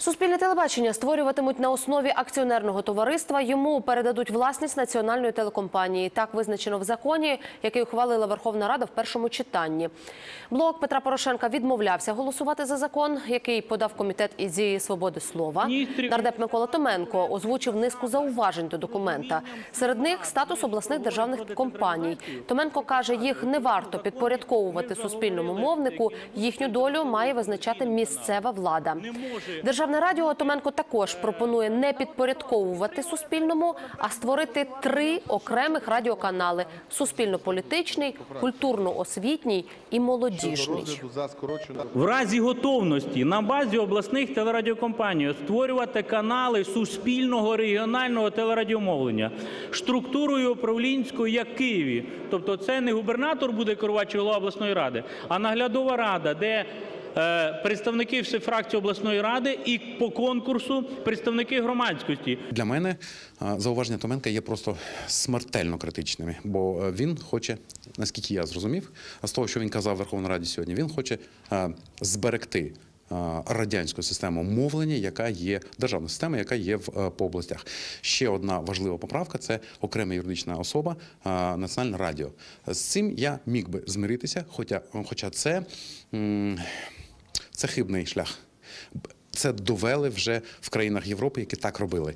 Суспільне телебачення створюватимуть на основі акціонерного товариства. Йому передадуть власність національної телекомпанії. Так визначено в законі, який ухвалила Верховна Рада в першому читанні. Блок Петра Порошенка відмовлявся голосувати за закон, який подав комітет із свободи слова. Нардеп Микола Томенко озвучив низку зауважень до документа. Серед них статус обласних державних компаній. Томенко каже, їх не варто підпорядковувати суспільному мовнику. Їхню долю має визначати місцева влада. Державне радіо Томенко також пропонує не підпорядковувати суспільному, а створити три окремих радіоканали: суспільно-політичний, культурно-освітній і молодіжний. В разі готовності на базі обласних телерадіокомпаній створювати канали суспільного регіонального телерадіомовлення структурою управлінською, як Києві. Тобто, це не губернатор буде керувати чи голова обласної ради, а наглядова рада, де представники всіх фракцій обласної ради і по конкурсу представники громадськості. Для мене зауваження Томенка є просто смертельно критичними, бо е, він хоче, наскільки я зрозумів, з того, що він казав в Верховній Раді сьогодні, він хоче зберегти. Радянську систему мовлення, яка є державна система, яка є в е, по областях. Ще одна важлива поправка це окрема юридична особа Національне радіо. З цим я міг би змиритися, хоча, хоча це, м, це хибний шлях. Це довели вже в країнах Європи, які так робили.